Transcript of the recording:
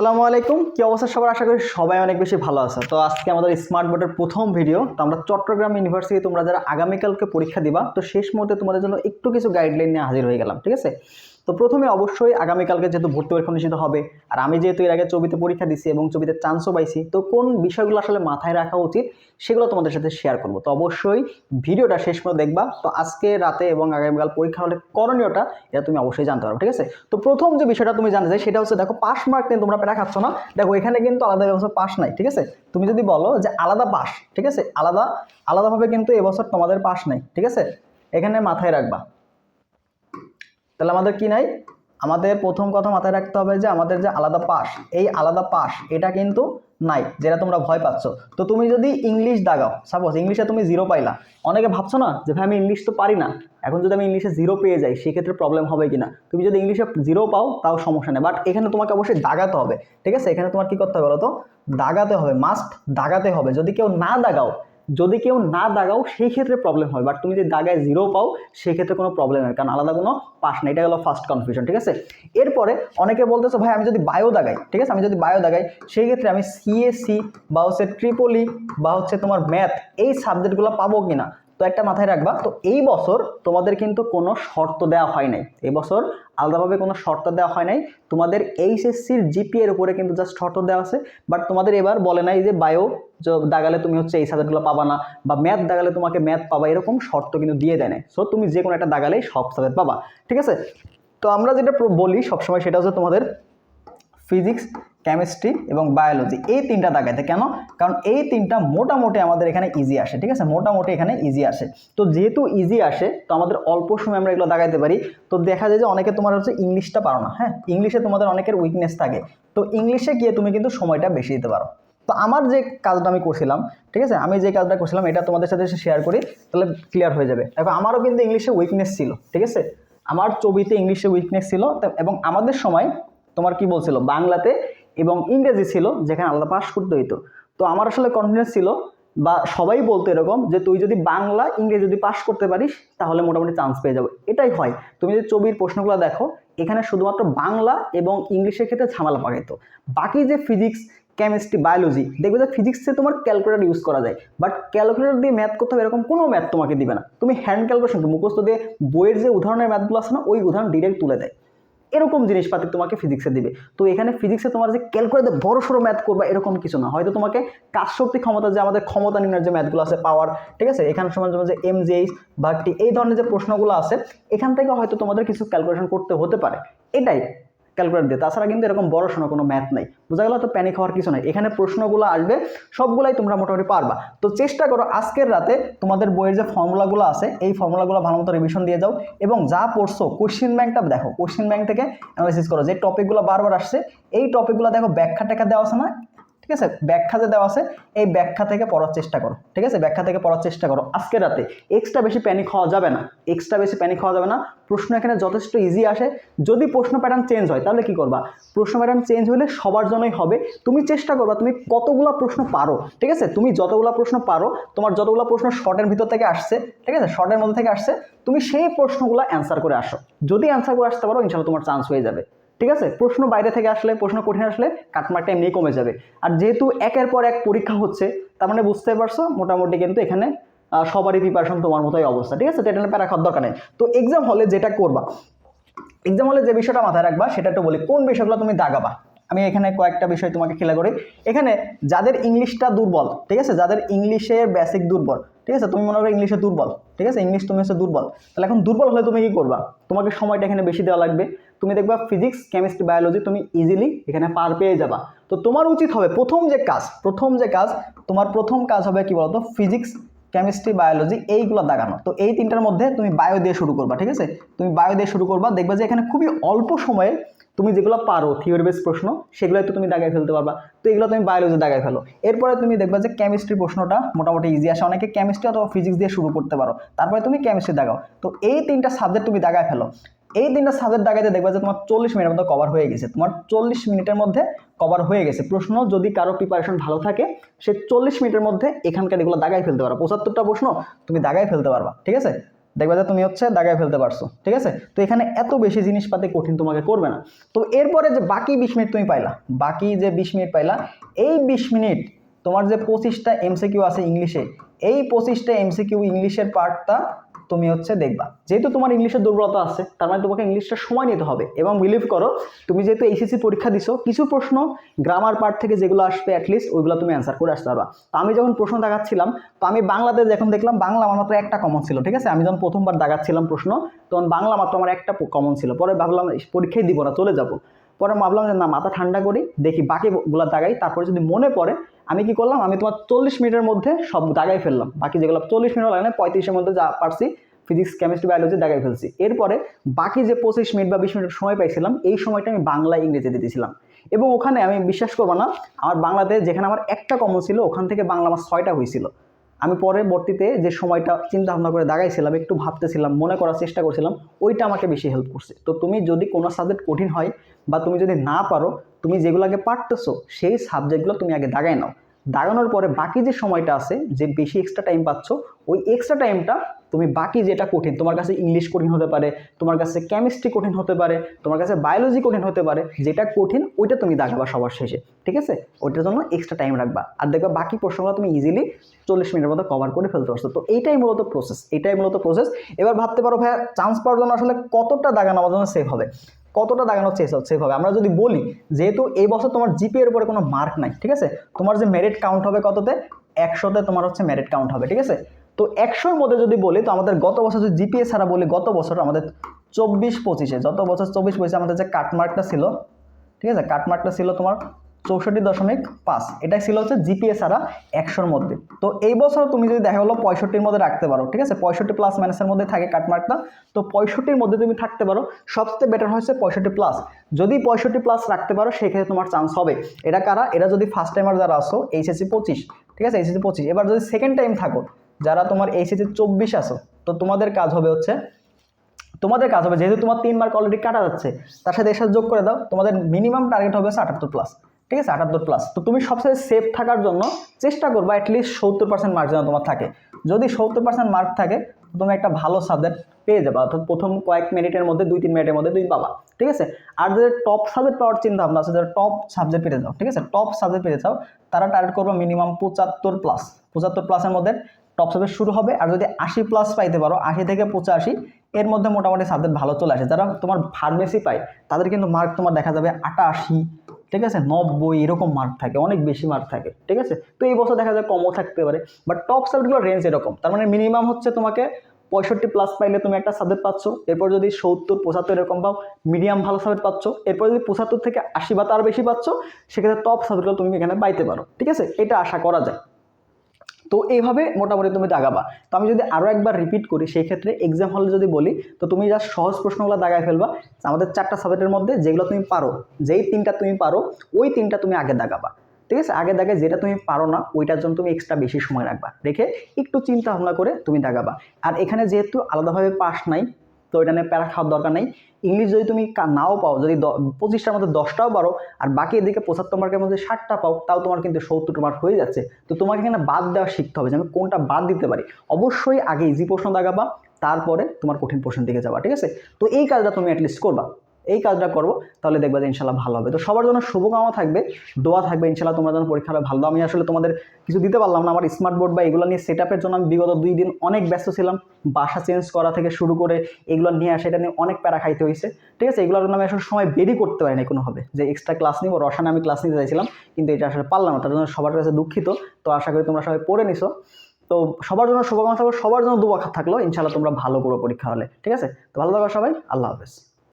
আসসালামু আলাইকুম। কি অবস্থা সবার? আশা করি সবাই অনেক বেশি ভালো আছে। তো আজকে আমাদের স্মার্ট বোর্ডের প্রথম ভিডিও তো আমরা চট্টগ্রাম ইউনিভার্সিটি তোমরা যারা আগামীকালকে পরীক্ষা দিবা, তো শেষ মুহূর্তে তোমাদের জন্য একটু কিছু গাইডলাইন নিয়ে হাজির হয়ে গেলাম, ঠিক আছে? তো প্রথমে অবশ্যই আগামীকালকে যেহেতু ভর্তি পরীক্ষা অনুষ্ঠিত হবে, আর আমি যেহেতু এর আগে ছবিতে পরীক্ষা দিছি এবং ছবিতে চান্সও পাইছি, তো কোন বিষয়গুলো আসলে মাথায় রাখা উচিত সেগুলো তোমাদের সাথে শেয়ার করব। তো অবশ্যই ভিডিওটা শেষ পর্যন্ত দেখবা। তো আজকে রাতে এবং আগামীকাল পরীক্ষা হলে করণীয়টা এটা তুমি অবশ্যই জানতে পারবে, ঠিক আছে? তো প্রথম যে বিষয়টা তুমি জানতে চাই সেটা হচ্ছে দেখো পাস মার্ক নিয়ে তোমরা প্যারা খাচ্ছ না। দেখো এখানে কিন্তু আলাদা ব্যবস্থা পাস নাই, ঠিক আছে? তুমি যদি বলো যে আলাদা পাস ঠিক আছে? আলাদা, আলাদাভাবে কিন্তু এবছর তোমাদের পাস নাই, ঠিক আছে? এখানে মাথায় রাখবা। তাহলে আমাদের কি নাই? আমাদের প্রথম কথা মাথায় রাখতে হবে যে আমাদের যে আলাদা পাস এই আলাদা পাস এটা কিন্তু নাই, যেটা তোমরা ভয় পাচ্ছ। তো তুমি যদি ইংলিশ দাগাও সাপোজ ইংলিশে তুমি জিরো পাইলা, অনেকে ভাবছ না যে ভাই আমি ইংলিশ তো পারি না, এখন যদি আমি ইংলিশে জিরো পেয়ে যাই, সেক্ষেত্রে প্রবলেম হবে কি না তুমি যদি ইংলিশে জিরো পাও, তাও সমস্যা নেই বাট এখানে তোমাকে অবশ্যই দাগাতে হবে, ঠিক আছে? এখানে তোমার কি করতে হবে বলো তো দাগাতে হবে মাস্ট দাগাতে হবে, যদি কেউ না দাগাও যদি কেউ না দাগাও সেই ক্ষেত্রে প্রবলেম হয়। বাট তুমি যদি দাগায় জিরো পাও সেক্ষেত্রে কোনো প্রবলেম নেই। কারণ আলাদা কোনো পাস না এটা হলো ফার্স্ট কনফিউশন ঠিক আছে? এরপরে অনেকে বলতেছে, ভাই, আমি যদি বায়ো দাগাই, ঠিক আছে? আমি যদি বায়ো দাগাই সেই ক্ষেত্রে আমি সিএসসি বা হচ্ছে ট্রিপলি বা হচ্ছে তোমার ম্যাথ এই সাবজেক্টগুলো পাবো কি না তো একটা মাথায় রাখবা, তো এই বছর তোমাদের কিন্তু কোনো শর্ত দেওয়া হয় নাই। এই বছর আলাদাভাবে কোনো শর্ত দেওয়া হয় নাই। তোমাদের এইচএসসির জিপি এর উপরে কিন্তু জাস্ট শর্ত দেওয়া আছে। বাট তোমাদের এবার বলে নাই যে বায়ো দাগালে তুমি হচ্ছে এই সাবজেক্টগুলো পাবা না বা ম্যাথ দাগালে তোমাকে ম্যাথ পাবা, এরকম শর্ত কিন্তু দিয়ে দেয় না সো তুমি যে কোনো একটা দাগালেই সব সাবজেক্ট পাবা, ঠিক আছে? তো আমরা যেটা বলি সবসময় সেটা হচ্ছে তোমাদের ফিজিক্স কেমিস্ট্রি এবং বায়োলজি এই তিনটা দাগাইতে কেন? কারণ এই তিনটা মোটামুটি আমাদের এখানে ইজি আসে, ঠিক আছে? মোটামুটি এখানে ইজি আসে। তো যেহেতু ইজি আসে, তো আমাদের অল্প সময় আমরা এগুলো দাগাইতে পারি। তো দেখা যায় যে অনেকে তোমার হচ্ছে ইংলিশটা পারো না হ্যাঁ? ইংলিশে তোমাদের অনেকের উইকনেস থাকে। তো ইংলিশে গিয়ে তুমি কিন্তু সময়টা বেশি দিতে পারো। তো আমার যে কাজটা আমি করছিলাম, ঠিক আছে? আমি যে কাজটা করছিলাম, এটা তোমাদের সাথে শেয়ার করি, তাহলে ক্লিয়ার হয়ে যাবে। দেখো, আমারও কিন্তু ইংলিশে উইকনেস ছিল, ঠিক আছে? আমার ছবিতে ইংলিশে উইকনেস ছিল এবং আমাদের সময় তোমার কি বলছিল? বাংলাতে এবং ইংরেজি ছিল, যেখানে আলাদা পাস করতে হইতো। তো আমার আসলে কনফিডেন্স ছিল বা সবাই বলতো এরকম যে তুই যদি বাংলা, ইংরেজি যদি পাস করতে পারিস, তাহলে মোটামুটি চান্স পেয়ে যাবে। এটাই হয়। তুমি যদি ছবির প্রশ্নগুলো দেখো, এখানে শুধুমাত্র বাংলা এবং ইংলিশের ক্ষেত্রে ঝামেলা পাকাইতো। বাকি যে ফিজিক্স কেমিস্ট্রি বায়োলজি দেখবে যে ফিজিক্সে তোমার ক্যালকুলেটর ইউজ করা যায়। বাট ক্যালকুলেটর দিয়ে ম্যাথ করতে হবে এরকম কোনো ম্যাথ তোমাকে দিবে না। তুমি হ্যান্ড ক্যালকুলেশন মুখস্থ দিয়ে বইয়ের যে উদাহরণের ম্যাথগুলো আছে না, ওই উদাহরণ ডিরেক্ট তুলে দেয়। এরকম জিনিসপাতি তোমাকে ফিজিক্সে দিবে। তো এখানে ফিজিক্সে তোমার যে ক্যালকুলেটর বড় সড়ো ম্যাথ করবা, এরকম কিছু না। হয়তো তোমাকে কাজ শক্তি ক্ষমতা যে আমাদের ক্ষমতা নির্ণয়ের যে ম্যাথগুলো আছে পাওয়ার ঠিক আছে? এখানে সময় যে এম জেইস বা এই ধরনের যে প্রশ্নগুলো আছে, এখান থেকে হয়তো তোমাদের কিছু ক্যালকুলেশন করতে হতে পারে। এটাই। ক্যালকুলেট দিয়ে। তাছাড়া কিন্তু এরকম বড় শোনো কোনো ম্যাথ নাই। বোঝা গেল তো? প্যানিক হওয়ার কিছু নাই। এখানে প্রশ্নগুলো আসবে, সবগুলাই তোমরা মোটামুটি পারবা। তো চেষ্টা করো আজকের রাতে তোমাদের বইয়ের যে ফর্মুলাগুলো আছে, এই ফর্মুলাগুলো ভালো মতো রিভিশন দিয়ে যাও এবং যা পড়ছো কোশ্চিন ব্যাংকটা দেখো। কোশ্চিন ব্যাংক থেকে অ্যানালাইসিস করো। যে টপিকগুলো বারবার আসছে, এই টপিকগুলো দেখো ব্যাখ্যা টাকা দেওয়া আছে না? ঠিক আছে? ব্যাখ্যা যে দেওয়া আছে, এই ব্যাখ্যা থেকে পড়ার চেষ্টা করো। ঠিক আছে? ব্যাখ্যা থেকে পড়ার চেষ্টা করো। আজকে রাতে এক্সট্রা বেশি প্যানিক হওয়া যাবে না। এক্সট্রা বেশি প্যানিক হওয়া যাবে না। প্রশ্ন এখানে যথেষ্ট ইজি আসে। যদি প্রশ্ন প্যাটার্ন চেঞ্জ হয়, তাহলে কি করবা? প্রশ্ন প্যাটার্ন চেঞ্জ হলে সবার জন্যই হবে। তুমি চেষ্টা করবা, তুমি কতগুলো প্রশ্ন পারো? ঠিক আছে? তুমি যতগুলো প্রশ্ন পারো, তোমার যতগুলো প্রশ্ন শর্টের ভিতর থেকে আসছে, ঠিক আছে? শর্টের মধ্যে থেকে আসছে, তুমি সেই প্রশ্নগুলো অ্যান্সার করে আসো। যদি অ্যান্সার করে আসতে পারো, ইনশাল্লাহ তোমার চান্স হয়ে যাবে। ঠিক আছে? প্রশ্ন বাইরে থেকে আসলে, প্রশ্ন কঠিন আসলে কাটমার্কটা এমনি কমে যাবে। আর যেহেতু একের পর এক পরীক্ষা হচ্ছে, তার মানে বুঝতে পারছ, মোটামুটি কিন্তু এখানে সবারই প্রিপারেশন তোমার মতোই অবস্থা, ঠিক আছে? এটা প্যারা খাওয়ার দরকার নেই। তো এক্সাম হলে যেটা করবা এক্সাম হলে যে বিষয়টা মাথায় রাখবা, সেটা একটু বলি, কোন বিষয়গুলো তুমি দাগাবা? আমি এখানে কয়েকটা বিষয় তোমাকে খেলা করি। এখানে যাদের ইংলিশটা দুর্বল, ঠিক আছে? যাদের ইংলিশের বেসিক দুর্বল, ঠিক আছে? তুমি মনে করো ইংলিশে দুর্বল, ঠিক আছে? ইংলিশ তুমি হচ্ছে দুর্বল। তাহলে এখন দুর্বল হলে তুমি কি করবা? তোমাকে সময়টা এখানে বেশি দেওয়া লাগবে। তুমি দেখবা ফিজিক্স কেমিস্ট্রি বায়োলজি তুমি ইজিলি এখানে পার পেয়ে যাবা। তো তোমার উচিত হবে প্রথম যে কাজ, প্রথম যে কাজ, তোমার প্রথম কাজ হবে কি বলতো? ফিজিক্স কেমিস্ট্রি বায়োলজি এইগুলো দাগানো তো এই তিনটার মধ্যে তুমি বায়ো দিয়ে শুরু করবা, ঠিক আছে? তুমি বায়ো দিয়ে শুরু করবা, দেখবা যে এখানে খুবই অল্প সময়ে তুমি যেগুলো পারো থিওরি বেস প্রশ্ন সেগুলো তো তুমি দাগায় ফেলতে পারবা। তো এগুলো তুমি বায়োলজি দাগায় ফেলো। এরপরে তুমি দেখবা যে কেমিস্ট্রি প্রশ্নটা মোটামুটি ইজি আসে। অনেকে কেমিস্ট্রি অথবা ফিজিক্স দিয়ে শুরু করতে পারো। তারপরে তুমি কেমিস্ট্রি দাগাও। তো এই তিনটা সাবজেক্ট তুমি দাগায় ফেলো। এই তিনটা সাবজেক্ট দাগাইতে দেখবা যে তোমার চল্লিশ মিনিটের মধ্যে কভার হয়ে গেছে। তোমার চল্লিশ মিনিটের মধ্যে কভার হয়ে গেছে। প্রশ্ন, যদি কারও প্রিপারেশন ভালো থাকে, সে চল্লিশ মিনিটের মধ্যে এখানকার এগুলো দাগাই ফেলতে পারো। পঁচাত্তরটা প্রশ্ন তুমি দাগাই ফেলতে পারবা, ঠিক আছে? দেখবে যে তুমি হচ্ছে দাগায় ফেলতে পারছ, ঠিক আছে? তো এখানে এত বেশি জিনিসপাতি কঠিন তোমাকে করবে না। তো এরপরে যে বাকি বিশ মিনিট তুমি পাইলা, বাকি যে বিশ মিনিট পাইলা, এই বিশ মিনিট তোমার যে পঁচিশটা এমসিকিউ আছে ইংলিশে, এই পঁচিশটা এমসিকিউ ইংলিশের পার্টটা তুমি হচ্ছে দেখবা। যেহেতু তোমার ইংলিশের দুর্বলতা আছে, তার মানে তোমাকে ইংলিশটা সময় নিতে হবে এবং বিলিভ করো, তুমি যেহেতু এইচএসসি পরীক্ষা দিছো, কিছু প্রশ্ন গ্রামার পার্ট থেকে যেগুলো আসবে অ্যাটলিস্ট ওইগুলো তুমি অ্যান্সার করে আসতে পারবা। তো আমি যখন প্রশ্ন দেখাচ্ছিলাম, তো আমি বাংলাতে যখন দেখলাম, বাংলা আমার মাত্র একটা কমন ছিল, ঠিক আছে? আমি যখন প্রথমবার দেখাচ্ছিলাম প্রশ্ন, তখন বাংলা মাত্র আমার একটা কমন ছিল। পরে ভাবলাম পরীক্ষাই দিব না, চলে যাব। পরে ভাবলাম যে না, মাথা ঠান্ডা করি, দেখি বাকিগুলো দাগাই, তারপরে যদি মনে পড়ে, আমি কি করলাম, আমি তোমার চল্লিশ মিনিটের মধ্যে সব দাগাই ফেললাম। বাকি যেগুলো চল্লিশ মিনিট লাগে না পঁয়ত্রিশের মধ্যে যা পারছি ফিজিক্স কেমিস্ট্রি বায়োলজি দাগাই ফেলছি। এরপরে বাকি যে পঁচিশ মিনিট বা বিশ মিনিট সময় পাইছিলাম, এই সময়টা আমি বাংলা, ইংরেজিতে দিয়েছিলাম এবং ওখানে আমি বিশ্বাস করব না, আমার বাংলাতে যেখানে আমার একটা কমন ছিল, ওখান থেকে বাংলা আমার ছয়টা হয়েছিল আমি পরবর্তীতে যে সময়টা চিন্তা ভাবনা করে দাগাইছিলাম, একটু ভাবতেছিলাম, মনে করার চেষ্টা করছিলাম, ওইটা আমাকে বেশি হেল্প করছে। তো তুমি যদি কোনো সাবজেক্ট কঠিন হয় বা তুমি যদি না পারো, তুমি যেগুলো আগে পারতেছো, সেই সাবজেক্টগুলো তুমি আগে দাগাই নাও। দাগানোর পরে বাকি যে সময়টা আছে, যে বেশি এক্সট্রা টাইম পাচ্ছ, ওই এক্সট্রা টাইমটা তুমি বাকি যেটা কঠিন, তোমার কাছে ইংলিশ কঠিন হতে পারে, তোমার কাছে কেমিস্ট্রি কঠিন হতে পারে, তোমার কাছে বায়োলজি কঠিন হতে পারে, যেটা কঠিন ওইটা তুমি দাগাবা সবার শেষে, ঠিক আছে? ওইটার জন্য এক্সট্রা টাইম রাখবা। আর দেখবা বাকি প্রশ্নগুলো তুমি ইজিলি চল্লিশ মিনিটের মধ্যে কভার করে ফেলতে পারছ। তো এইটাই মূলত প্রসেস এটাই মূলত প্রসেস এবার ভাবতে পারো ভাইয়া চান্স পাওয়ার জন্য আসলে কতটা দাগানো আমার জন্য সেফ হবে? কতটা দাগানোর চেষ্টা হচ্ছে হবে আমরা যদি বলি, যেহেতু এই বছর তোমার জিপিএর উপরে কোনো মার্ক নাই, ঠিক আছে? তোমার যে মেরিট কাউন্ট হবে কততে? একশোতে তোমার হচ্ছে মেরিট কাউন্ট হবে, ঠিক আছে? তো একশোর মধ্যে যদি বলি, তো আমাদের গত বছর যদি জিপিএ ছাড়া বলি, গত বছর আমাদের চব্বিশ পঁচিশে, যত বছর চব্বিশ পঁচিশে আমাদের যে কাটমার্কটা ছিল, ঠিক আছে? কাটমার্কটা ছিল তোমার চৌষট্টি দশমিক পাঁচ। এটাই ছিল হচ্ছে জিপিএ ছাড়া একশোর মধ্যে। তো এই বছর তুমি যদি দেখা হলো পঁয়ষট্টির মধ্যে রাখতে পারো, ঠিক আছে? পঁয়ষট্টি প্লাস মাইনাসের মধ্যে থাকে কাটমার্কটা তো পঁয়ষট্টির মধ্যে তুমি থাকতে পারো। সবচেয়ে বেটার হচ্ছে পঁয়ষট্টি প্লাস যদি পঁয়ষট্টি প্লাস রাখতে পারো, সেক্ষেত্রে তোমার চান্স হবে। এটা কারা? এরা যদি ফার্স্ট টাইমার যারা আসো এইচএসসি পঁচিশ, ঠিক আছে? এইচএসসি পঁচিশ। এবার যদি সেকেন্ড টাইম থাকো, যারা তোমার এইচএসসি চব্বিশ আসো তো তোমাদের কাজ হবে হচ্ছে, তোমাদের কাজ হবে, যেহেতু তোমার তিন মার্ক অলরেডি কাটা যাচ্ছে, তার সাথে এর সাথে যোগ করে দাও। তোমাদের মিনিমাম টার্গেট হবে হচ্ছে আটাত্তর প্লাস ঠিক আছে, আটাত্তর প্লাস তো তুমি সবচেয়ে সেফ থাকার জন্য চেষ্টা করবা অ্যাটলিস্ট সত্তর পার্সেন্ট মার্ক যেন তোমার থাকে। যদি সত্তর পার্সেন্ট মার্ক থাকে তুমি একটা ভালো সাবজেক্ট পেয়ে যাবা। অর্থাৎ প্রথম কয়েক মিনিটের মধ্যে, দুই তিন মিনিটের মধ্যে তুমি পাবা। ঠিক আছে? আর যাদের টপ সাবজেক্ট পাওয়ার চিন্তা ভাবনা আছে, যারা টপ সাবজেক্ট পেতে যাও ঠিক আছে? টপ সাবজেক্ট পেতে চাও, তারা টার্গেট করব মিনিমাম পঁচাত্তর প্লাস পঁচাত্তর প্লাসের মধ্যে টপ সাবজেক্ট শুরু হবে। আর যদি আশি প্লাস পাইতে পারো, আশি থেকে পঁচাশি, এর মধ্যে মোটামুটি সাবজেক্ট ভালো চলে আসে। যারা তোমার ফার্মেসি পায়, তাদের কিন্তু মার্ক তোমার দেখা যাবে আটাশি ঠিক আছে? নব্বই এরকম মার্ক থাকে, অনেক বেশি মার্ক থাকে, ঠিক আছে? তো এই বছর দেখা যায় কমও থাকতে পারে বাট টপ সাবজেক্টগুলোর রেঞ্জ এরকম, তার মানে মিনিমাম হচ্ছে তোমাকে পঁয়ষট্টি প্লাস পাইলে তুমি একটা সাবজেক্ট পাচ্ছ, এরপর যদি সত্তর, পঁচাত্তর এরকম পাও মিডিয়াম ভালো সাবজেক্ট পাচ্ছ, এরপর যদি পঁচাত্তর থেকে আশি বা তার বেশি পাচ্ছ, সেক্ষেত্রে টপ সাবজেক্টগুলো তুমি এখানে পাইতে পারো, ঠিক আছে? এটা আশা করা যায়। তো এইভাবে মোটামুটি তুমি দাগাবা। তো আমি যদি আরও একবার রিপিট করি, সেই ক্ষেত্রে এক্সাম হলে যদি বলি, তো তুমি যা সহজ প্রশ্নগুলো দাগায় ফেলবা। আমাদের চারটা সাবজেক্টের মধ্যে যেগুলো তুমি পারো, যেই তিনটা তুমি পারো, ওই তিনটা তুমি আগে দাগাবা। ঠিক আছে? আগে দাগে যেটা তুমি পারো না, ওইটার জন্য তুমি এক্সট্রা বেশি সময় রাখবা। রেখে একটু চিন্তা ভাবনা করে তুমি দাগাবা। আর এখানে যেহেতু আলাদাভাবে পাস নাই তো এটা নিয়ে প্যারা খাওয়ার দরকার নেই। ইংলিশ যদি তুমি নাও পাও, যদি পঁচিশটার মধ্যে দশটাও পারো, আর বাকি এদিকে পঁচাত্তর মার্কের মধ্যে ষাটটা পাও, তাও তোমার কিন্তু সত্তরটা মার্ক হয়ে যাচ্ছে। তো তোমাকে এখানে বাদ দেওয়া শিখতে হবে যে আমি কোনটা বাদ দিতে পারি। অবশ্যই আগে ইজি প্রশ্ন দাগাবা তারপরে তোমার কঠিন প্রশ্ন দিকে যাবা, ঠিক আছে? তো এই কাজটা তুমি অ্যাটলিস্ট করবা। এই কাজটা করব, তাহলে দেখবা যে ইনশাল্লাহ ভালো হবে। তো সবার জন্য শুভকামনা থাকবে, দোয়া থাকবে, ইনশাল্লাহ তোমরা যেন পরীক্ষা হবে ভালো। আমি আসলে তোমাদের কিছু দিতে পারলাম না, আমার স্মার্ট বোর্ড বা এগুলো নিয়ে সেট জন্য আমি বিগত দুই দিন অনেক ব্যস্ত ছিলাম। বাসা চেঞ্জ করা থেকে শুরু করে এগুলো নিয়ে আসা, এটা নিয়ে অনেক প্যারা খাইতে হয়েছে। ঠিক আছে, এগুলোর জন্য আমি আসলে সময় বেরই করতে পারিনি কোনোভাবে। যে এক্সট্রা ক্লাস নিব, রসানে আমি ক্লাস নিতে চাইছিলাম, কিন্তু এটা আসলে পারলাম না, তার জন্য সবার কাছে দুঃখিত। তো আশা করি তোমরা সবাই পড়ে নিছো। তো সবার জন্য শুভকামনা থাকল, সবার জন্য দোয়া থাকল, ইনশাল্লাহ তোমরা ভালো করো পরীক্ষা হলে। ঠিক আছে, তো ভালো থাকো সবাই, আল্লাহ হাফেজ।